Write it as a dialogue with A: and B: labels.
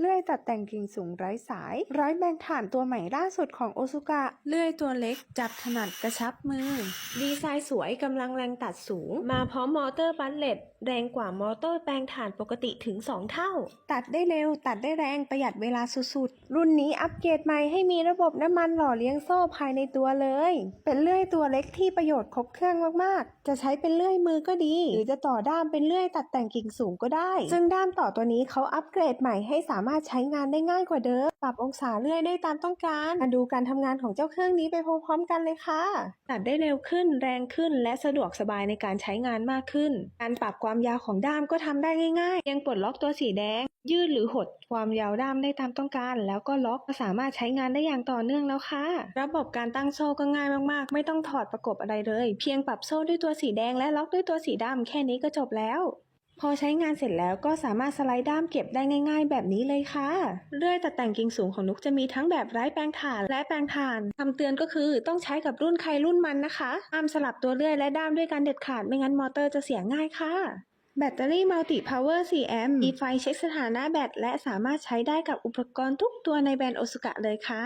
A: เลื่อยตัดแต่งกิ่งสูงไร้สาย ร้อยแบงฐานตัวใหม่ล่าสุดของโอซุกะ เลื่อยตัวเล็ก จับถนัดกระชับมือ
B: ดีไซน์สวยกำลังแรงตัดสูง มาพร้อมมอเตอร์บัลเลตแรงกว่ามอเตอร์แปลงถ่านปกติถึง 2 เท่า
A: ตัดได้เร็ว ตัดได้แรงประหยัดเวลาสุดๆ รุ่นนี้อัปเกรดใหม่ให้มีระบบน้ำมันหล่อเลี้ยงโซ่ภายในตัวเลย เป็นเลื่อยตัวเล็กที่ประโยชน์ครบเครื่องมากๆ จะใช้เป็นเลื่อยมือก็ดี หรือจะต่อด้ามเป็นเลื่อยตัดแต่งกิ่งสูงก็ได้ ซึ่งด้ามต่อตัวนี้เขาอัปเกรดใหม่ให้สามารถใช้งานได้ง่ายกว่าเดิม ปรับองศาเลื่อยได้ตามต้องการ มาดูการทำงานของเจ้าเครื่องนี้ไปพร้อมๆกันเลยค่ะ
B: ตัดได้เร็วขึ้น แรงขึ้น และสะดวกสบายในการใช้งานมากขึ้น การปรับความยาวของด้ามก็ทำได้ง่ายๆ ยังปลดล็อกตัวสีแดง ยืดหรือหดความยาวด้ามได้ตามต้องการ แล้วก็ล็อกก็สามารถใช้งานได้อย่างต่อเนื่องแล้วค่ะ ระบบการตั้งโซ่ก็ง่ายมากๆ ไม่ต้องถอดประกบอะไรเลย เพียงปรับโซ่ด้วยตัวสีแดงและล็อกด้วยตัวสีดำแค่นี้ก็จบแล้ว พอใช้งานเสร็จแล้วก็สามารถสไลด์ด้ามเก็บได้ง่าย ๆ แบบนี้เลยค่ะเลื่อยตัดแต่งกิ่งสูงของนุกจะมีทั้งแบบไร้แปลงถ่านและแปลงถ่านคำเตือนก็คือต้องใช้กับรุ่นใครรุ่นมันนะคะห้ามสลับตัวเลื่อยและด้ามด้วยกันเด็ดขาดไม่งั้นมอเตอร์จะเสียง่ายค่ะแบตเตอรี่มัลติพาวเวอร์4แอมป์มีไฟเช็คสถานะแบตและสามารถใช้ได้กับอุปกรณ์ทุกตัวในแบรนด์โอซุกะเลยค่ะ